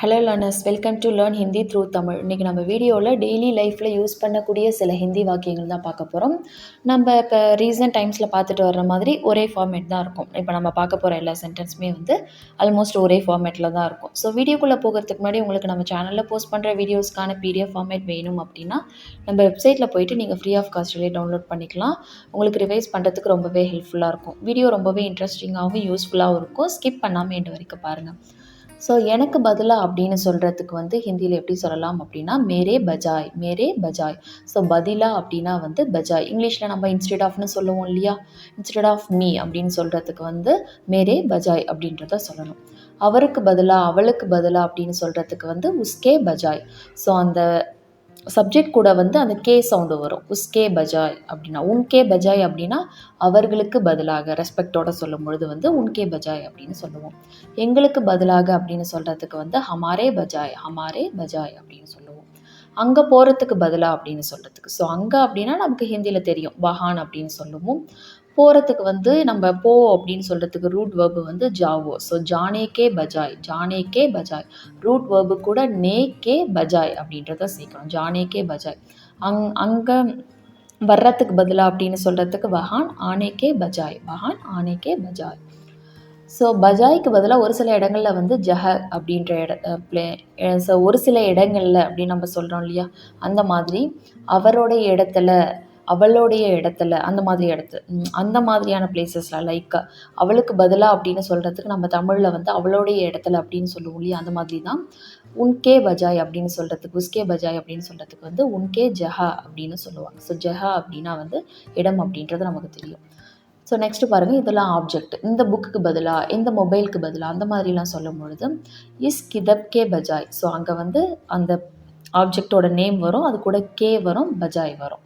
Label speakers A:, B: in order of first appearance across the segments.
A: Hello learners welcome to learn Hindi through Tamil இன்றைக்கி நம்ம வீடியோவில் டெய்லி லைஃப்பில் யூஸ் பண்ணக்கூடிய சில ஹிந்தி வாக்கியங்கள் தான் பார்க்க போகிறோம் நம்ம இப்போ ரீசன்ட் டைம்ஸில் பார்த்துட்டு வர்ற மாதிரி ஒரே ஃபார்மேட் தான் இருக்கும். இப்போ நம்ம பார்க்க போகிற எல்லா சென்டென்ஸுமே வந்து ஆல்மோஸ்ட் ஒரே ஃபார்மேட்டில் தான் இருக்கும். ஸோ வீடியோக்குள்ளே போகிறதுக்கு முன்னாடி உங்களுக்கு நம்ம சேனலில் போஸ்ட் பண்ணுற வீடியோஸ்க்கான பிடிஎஃப் ஃபார்மேட் வேணும் அப்படின்னா நம்ம வெப்சைட்டில் போயிட்டு நீங்கள் ஃப்ரீ ஆஃப் காஸ்ட்லேயே டவுன்லோட் பண்ணிக்கலாம். உங்களுக்கு ரிவைஸ் பண்ணுறதுக்கு ரொம்பவே ஹெல்ப்ஃபுல்லாக இருக்கும். வீடியோ ரொம்பவே இன்ட்ரெஸ்டிங்காகவும் யூஸ்ஃபுல்லாகவும் இருக்கும். ஸ்கிப் பண்ணாமல் எண்டு வரைக்கும் பாருங்கள் ஸோ எனக்கு பதிலாக அப்படின்னு சொல்கிறதுக்கு வந்து ஹிந்தியில் எப்படி சொல்லலாம் அப்படின்னா மேரே பஜாய் மேரே பஜாய். ஸோ பதிலா அப்படின்னா வந்து பஜாய். இங்கிலீஷில் நம்ம இன்ஸ்டெட் ஆஃப்னு சொல்லுவோம் இல்லையா? இன்ஸ்டெட் ஆஃப் மீ அப்படின்னு சொல்கிறதுக்கு வந்து மேரே பஜாய் அப்படின்றத சொல்லணும். அவருக்கு பதிலாக அவளுக்கு பதிலாக அப்படின்னு சொல்கிறதுக்கு வந்து உஸ்கே பஜாய். ஸோ அந்த சப்ஜெக்ட் கூட வந்து அந்த கே சவுண்டு வரும். உஸ்கே பஜாய் அப்படின்னா உன்கே பஜாய் அப்படின்னா அவர்களுக்கு பதிலாக ரெஸ்பெக்டோட சொல்லும் பொழுது வந்து உன்கே பஜாய் அப்படின்னு சொல்லுவோம். எங்களுக்கு பதிலாக அப்படின்னு சொல்கிறதுக்கு வந்து ஹமாரே பஜாய் ஹமாரே பஜாய் அப்படின்னு சொல்லுவோம். அங்கே போகிறதுக்கு பதிலாக அப்படின்னு சொல்கிறதுக்கு ஸோ அங்கே அப்படின்னா நமக்கு ஹிந்தியில் தெரியும். வஹான் அப்படின்னு சொல்லுவோம். போகிறதுக்கு வந்து நம்ம போ அப்படின்னு சொல்கிறதுக்கு ரூட் வேர்பு வந்து ஜாவோ ஸோ ஜானே கே பஜாய் ஜானே கே பஜாய் ரூட் வேர்பு கூட நே கே பஜாய் அப்படின்றத சேர்க்கணும் ஜானே கே பஜாய் அங் அங்கே வர்றதுக்கு பதிலாக அப்படின்னு சொல்கிறதுக்கு வஹான் ஆனே கே பஜாய். வஹான் ஆனே கே பஜாய். ஸோ பஜாய்க்கு பதிலாக ஒரு சில இடங்களில் வந்து ஜஹ அப்படின்ற இட பிளே ஸோ ஒரு சில இடங்களில் அப்படின்னு நம்ம சொல்கிறோம் இல்லையா? அந்த மாதிரி அவருடைய இடத்துல அவளுடைய இடத்துல அந்த மாதிரி இடத்து அந்த மாதிரியான பிளேசஸில் லைக் அவளுக்கு பதிலாக அப்படின்னு சொல்கிறதுக்கு நம்ம தமிழில் வந்து அவளுடைய இடத்துல அப்படின்னு சொல்லுவோம் இல்லையா? அந்த மாதிரி தான் உன்கே பஜாய் அப்படின்னு சொல்கிறதுக்கு உஸ்கே பஜாய் அப்படின்னு சொல்கிறதுக்கு வந்து உன்கே ஜஹா அப்படின்னு சொல்லுவாங்க. ஸோ ஜஹா அப்படின்னா வந்து இடம் அப்படின்றது நமக்கு தெரியும். ஸோ நெக்ஸ்ட்டு பாருங்கள் இதெல்லாம் ஆப்ஜெக்ட் இந்த புக்குக்கு பதிலாக இந்த மொபைலுக்கு பதிலாக அந்த மாதிரிலாம் சொல்லும் பொழுது இஸ் கிதப் கே பஜாய். ஸோ அங்கே வந்து அந்த ஆப்ஜெக்டோட நேம் வரும் அது கூட கே வரும் பஜாய் வரும்.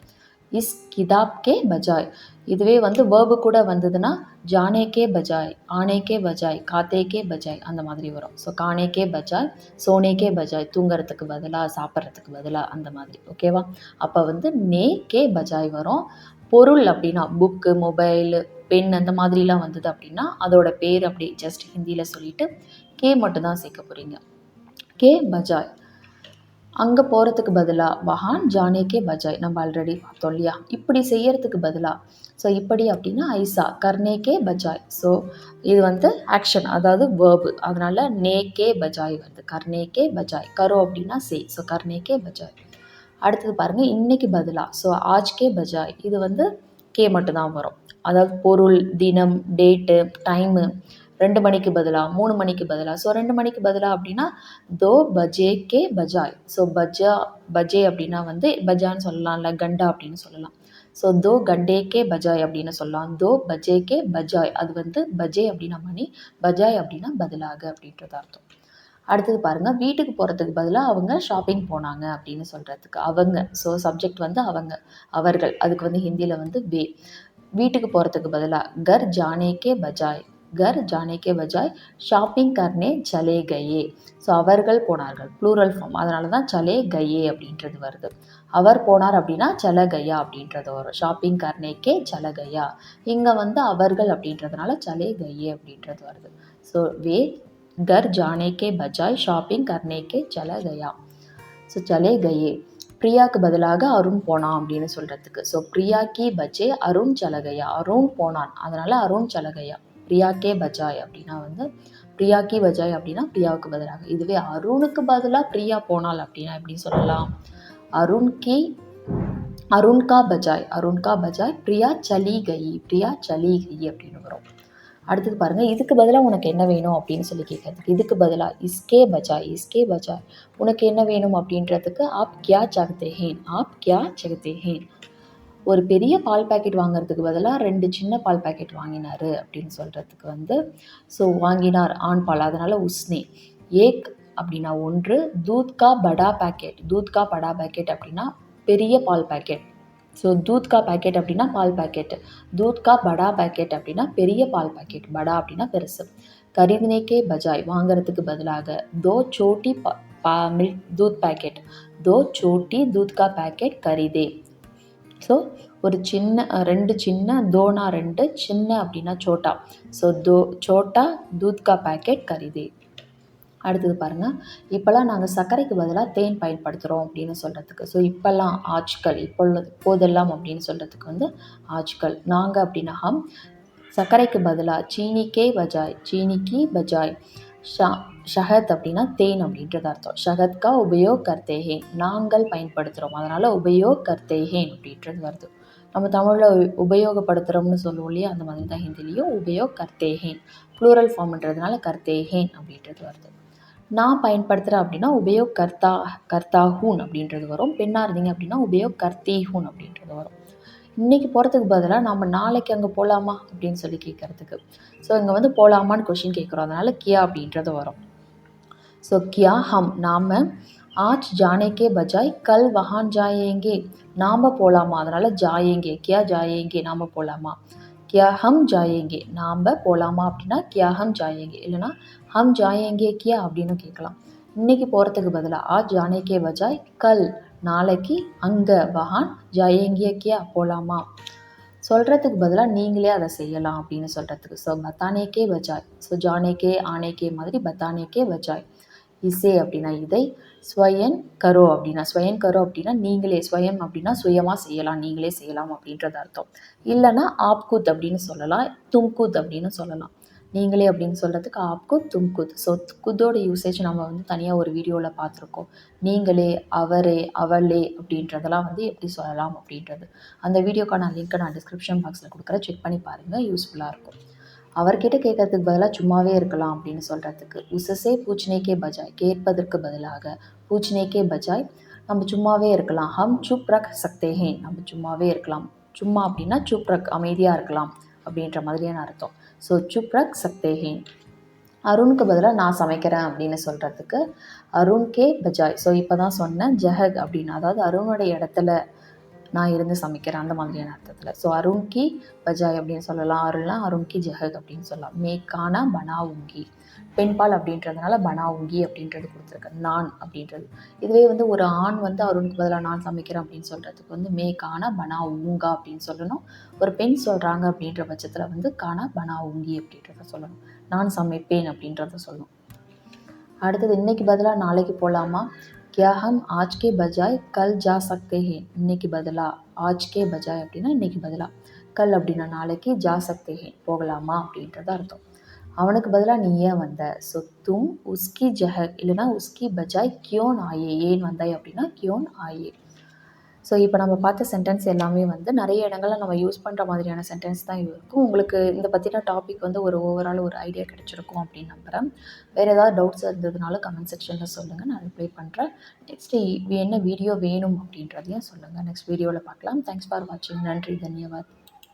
A: இஸ் கிதாப் கே பஜாய். இதுவே வந்து வேர்பு கூட வந்ததுன்னா ஜானே கே பஜாய் ஆனே கே பஜாய் காத்தே கே பஜாய் அந்த மாதிரி வரும். ஸோ கானே கே பஜாய் சோனே கே பஜாய் தூங்குறதுக்கு பதிலாக சாப்பிட்றதுக்கு பதிலாக அந்த மாதிரி. ஓகேவா அப்போ வந்து நே கே பஜாய் வரும். பொருள் அப்படின்னா புக்கு மொபைலு பென் அந்த மாதிரிலாம் வந்தது அப்படின்னா அதோட பேர் அப்படி ஜஸ்ட் ஹிந்தியில் சொல்லிவிட்டு கே மட்டும்தான் சேர்க்க போகிறீங்க கே பஜாய். அங்கே போகிறதுக்கு பதிலாக வஹான் ஜானேகே பஜாய் நம்ம ஆல்ரெடி பார்த்தோம் இல்லையா? இப்படி செய்யறதுக்கு பதிலாக ஸோ இப்படி அப்படின்னா ஐசா கர்னேக்கே பஜாய். ஸோ இது வந்து ஆக்ஷன் அதாவது வேர்பு அதனால் நேக்கே பஜாய் வருது. கர்னேக்கே பஜாய். கரோ அப்படின்னா சே. ஸோ கர்னேக்கே பஜாய். அடுத்தது பாருங்கள் இன்றைக்கி பதிலாக ஸோ ஆஜ்கே பஜாய். இது வந்து கே மட்டும்தான் வரும். அதாவது பொருள் தினம் டேட்டு டைமு ரெண்டு மணிக்கு பதிலாக மூணு மணிக்கு பதிலாக ஸோ ரெண்டு மணிக்கு பதிலாக அப்படின்னா தோ பஜே கே பஜாய். ஸோ பஜா பஜே அப்படின்னா வந்து பஜான்னு சொல்லலாம் இல்லை கண்டா அப்படின்னு சொல்லலாம். ஸோ தோ கண்டே கே பஜாய் அப்படின்னு சொல்லலாம். தோ பஜே கே பஜாய். அது வந்து பஜே அப்படின்னா மணி பஜாய் அப்படின்னா பதிலாக அப்படின்றது அர்த்தம். அடுத்தது பாருங்கள் வீட்டுக்கு போகிறதுக்கு பதிலாக அவங்க ஷாப்பிங் போனாங்க அப்படின்னு சொல்கிறதுக்கு அவங்க ஸோ சப்ஜெக்ட் வந்து அவங்க அவர்கள். அதுக்கு வந்து ஹிந்தியில் வந்து வே வீட்டுக்கு போகிறதுக்கு பதிலாக கர் ஜானேக்கே பஜாய். கர் ஜானேக்கே பஜாய் ஷாப்பிங் கர்னே சலே கயே ஸோ அவர்கள் போனார்கள் ப்ளூரல் ஃபார்ம் அதனால தான் சலே கயே அப்படின்றது வருது அவர் போனார் அப்படின்னா சல கயா அப்படின்றது வரும் ஷாப்பிங் கர்னேக்கே சல கயா இங்கே வந்து அவர்கள் அப்படின்றதுனால சலே கயே அப்படின்றது வருது ஸோ வே घर जाने के बजाय ஷாப்பிங் करने के चला गया ஸோ சலே கயே பிரியாவுக்கு பதிலாக அருண் போனான் அப்படின்னு சொல்கிறதுக்கு ஸோ பிரியா கி பஜே அருண் சலகையா அருண் போனான் அதனால் அருண் சலகையா பிரியா கே பஜாய் அப்படின்னா வந்து பிரியா கே பஜாய் அப்படின்னா பிரியாவுக்கு பதிலாக. இதுவே அருணுக்கு பதிலாக பிரியா போனாள் அப்படின்னா எப்படி சொல்லலாம்? அருண் கி அருண்கா பஜாய் அருண்கா பஜாய் பிரியா சலி கை பிரியா சலி கை அப்படின்னு வரும். அடுத்தது பாருங்கள் இதுக்கு பதிலாக உனக்கு என்ன வேணும் அப்படின்னு சொல்லி கேட்குறதுக்கு இதுக்கு பதிலாக இஸ்கே பஜாய் இஸ்கே பஜாய் உனக்கு என்ன வேணும் அப்படின்றதுக்கு ஆப் கியா சகத்தேஹேன் ஆப் கியா சகத்தேஹேன் ஒரு பெரிய பால் பேக்கெட் வாங்குறதுக்கு பதிலாக ரெண்டு சின்ன பால் பேக்கெட் வாங்கினார் அப்படின்னு சொல்கிறதுக்கு வந்து ஸோ வாங்கினார் ஆண் பால். அதனால் உஸ்னே. ஏக் அப்படின்னா ஒன்று தூத்கா படா பேக்கெட். தூத்கா படா பேக்கெட் அப்படின்னா பெரிய பால் பேக்கெட். ஸோ தூத்கா பேக்கெட் அப்படின்னா பால் பேக்கெட். தூத்கா படா பேக்கெட் அப்படின்னா பெரிய பால் பேக்கெட். படா அப்படின்னா பெருசு. கரிதினேக்கே பஜாய் வாங்குறதுக்கு பதிலாக தோ சோட்டி பா மில்க் தூத் பேக்கெட். தோ சோட்டி தூத்கா பேக்கெட் கரிதே. ஸோ ஒரு சின்ன ரெண்டு சின்ன தோனா ரெண்டு சின்ன அப்படின்னா சோட்டா. ஸோ தோ சோட்டா தூத்கா பேக்கெட் கரிதே. அடுத்தது பாருங்கள் இப்போல்லாம் நாங்கள் சர்க்கரைக்கு பதிலாக தேன் பயன்படுத்துகிறோம் அப்படின்னு சொல்கிறதுக்கு ஸோ இப்போல்லாம் ஆட்சிகள் இப்போ இப்போதெல்லாம் அப்படின்னு சொல்கிறதுக்கு வந்து ஆட்சிகள் நாங்கள் அப்படின்னா ஹம் சர்க்கரைக்கு பதிலாக சீனிக்கே பஜாய் சீனிக்கு பஜாய் ஷா ஷஹத் அப்படின்னா தேன் அப்படின்றது அர்த்தம். ஷஹத்கா உபயோக் கர்த்தேஹேன் நாங்கள் பயன்படுத்துகிறோம் அதனால் உபயோக் கர்த்தேஹேன் அப்படின்றது வருது. நம்ம தமிழில் உபயோகப்படுத்துகிறோம்னு சொல்லுவோம் இல்லையா? அந்த மாதிரி தான் ஹிந்திலையும் உபயோக் கர்த்தேஹேன் ப்ளூரல் ஃபார்ம்ன்றதுனால கர்த்தேஹேன் அப்படின்றது வருது. நான் பயன்படுத்துகிறேன் அப்படின்னா உபயோக் கர்த்தா கர்த்தாஹூன் அப்படின்றது வரும். பெண்ணாக இருந்தீங்க அப்படின்னா உபயோக் கர்த்தீஹூன் அப்படின்றது வரும். இன்றைக்கி போகிறதுக்கு பதிலாக நம்ம நாளைக்கு அங்கே போகலாமா அப்படின்னு சொல்லி கேட்குறதுக்கு ஸோ இங்கே வந்து போகலாமான்னு கொஷின் கேட்குறோம் அதனால் கியா அப்படின்றது வரும். ஸோ கியா ஹம் நாம் ஆஜ் ஜானேக்கே பஜாய் கல் வஹான் ஜாயேங்கே நாம் போகலாமா அதனால் ஜாயேங்கே கியா ஜாயேங்கே நாம் போகலாமா கியா ஹம் ஜாயேங்கே நாம் போகலாமா அப்படின்னா கியா ஹம் ஜாயேங்கே இல்லைனா ஹம் ஜாயேங்கே கியா அப்படின்னு கேட்கலாம் இன்றைக்கி போகிறதுக்கு பதிலாக ஆஜ் ஜானேக்கே பஜாய் கல் நாளைக்கு அங்கே வஹான் ஜாயேங்கே கியா போகலாமா சொல்கிறதுக்கு பதிலாக நீங்களே அதை செய்யலாம் அப்படின்னு சொல்கிறதுக்கு ஸோ பத்தானேக்கே பஜாய் ஸோ ஜானேக்கே ஆனேக்கே மாதிரி பத்தானேக்கே பஜாய் இசே அப்படின்னா இதை ஸ்வயன் கரோ அப்படின்னா ஸ்வயன் கரோ அப்படின்னா நீங்களே ஸ்வயம் அப்படின்னா சுயமாக செய்யலாம் நீங்களே செய்யலாம் அப்படின்றது அர்த்தம். இல்லைன்னா ஆப்குத் அப்படின்னு சொல்லலாம் தும்குத் அப்படின்னு சொல்லலாம். நீங்களே அப்படின்னு சொல்கிறதுக்கு ஆப்குத் தும்குத். ஸோ குத்தோட யூசேஜ் நம்ம வந்து தனியாக ஒரு வீடியோவில் பார்த்துருக்கோம். நீங்களே அவரே அவளே அப்படின்றதெல்லாம் வந்து எப்படி சொல்லலாம் அப்படின்றது. அந்த வீடியோக்கான லிங்க்கை நான் டிஸ்கிரிப்ஷன் பாக்ஸில் கொடுக்குறேன். செக் பண்ணி பாருங்கள் யூஸ்ஃபுல்லாக இருக்கும். அவர்கிட்ட கேட்கறதுக்கு பதிலாக சும்மாவே இருக்கலாம் அப்படின்னு சொல்கிறதுக்கு உசசே பூச்சினைக்கே பஜாய். கேட்பதற்கு பதிலாக பூச்சினைக்கே பஜாய். நம்ம சும்மாவே இருக்கலாம். ஹம் சுப் ரக் சக்தேஹேன் நம்ம சும்மாவே இருக்கலாம். சும்மா அப்படின்னா சுப் ரக் அமைதியாக இருக்கலாம் அப்படின்ற மாதிரியான அர்த்தம். ஸோ சுப் ரக் சக்தேஹே அருணுக்கு பதிலாக நான் சமைக்கிறேன் அப்படின்னு சொல்கிறதுக்கு அருண்கே பஜாய். ஸோ இப்போ தான் சொன்னேன் ஜஹக் அப்படின்னு. அதாவது அருணுடைய இடத்துல நான் இருந்து சமைக்கிறேன் அந்த மாதிரியான அர்த்தத்தில். ஸோ அருண்கி பஜாய் அப்படின்னு சொல்லலாம் அருள்னா அருங்கி ஜஹக் அப்படின்னு சொல்லலாம். மேக்கான பனாவுங்கி. பெண்பால் அப்படின்றதுனால பனாவுங்கி அப்படின்றது கொடுத்துருக்கேன். நான் அப்படின்றது. இதுவே வந்து ஒரு ஆண் வந்து அருணுக்கு பதிலாக நான் சமைக்கிறேன் அப்படின்னு சொல்கிறதுக்கு வந்து மே காணா பனா ஊங்கா அப்படின்னு சொல்லணும். ஒரு பெண் சொல்கிறாங்க அப்படின்ற பட்சத்தில் வந்து காண பனா ஊங்கி அப்படின்றத சொல்லணும். நான் சமைப்பேன் அப்படின்றத சொல்லணும். அடுத்தது இன்னைக்கு பதிலாக நாளைக்கு போகலாமா क्या ஹம் ஆஜ் கே பஜாய் கல் ஜா சக்தே ஹே இன்னைக்கு பதிலா ஆஜ் கே பஜாய் அப்படின்னா இன்னைக்கு பதிலா கல் அப்படின்னா நாளைக்கு ஜா சக்தே ஹே போகலாமா அப்படின்றத அர்த்தம் அவனுக்கு பதிலாக நீ ஏன் வந்த ஸோ தும் உஸ்கி ஜஹர் இல்லைனா உஸ்கி பஜாய் கியோன் ஆயே ஏன் வந்தாய் அப்படின்னா கியோன் ஆயே ஸோ இப்போ நம்ம பார்த்த சென்டென்ஸ் எல்லாமே வந்து நிறைய இடங்களில் நம்ம யூஸ் பண்ணுற மாதிரியான சென்டென்ஸ் தான் இருக்கும். உங்களுக்கு இந்த பற்றின டாபிக் வந்து ஒரு ஓவரால் ஒரு ஐடியா கிடச்சிருக்கும் அப்படின்னு நம்புகிறேன் வேறு ஏதாவது டவுட்ஸ் இருந்ததுனாலும் கமெண்ட் செக்ஷனில் சொல்லுங்கள் நான் ரிப்ளை பண்ணுறேன் நெக்ஸ்ட்டு என்ன வீடியோ வேணும் அப்படின்றதையும் சொல்லுங்கள் நெக்ஸ்ட் வீடியோவில் பார்க்கலாம். தேங்க்ஸ் ஃபார் வாட்சிங் நன்றி. தன்யவாத்.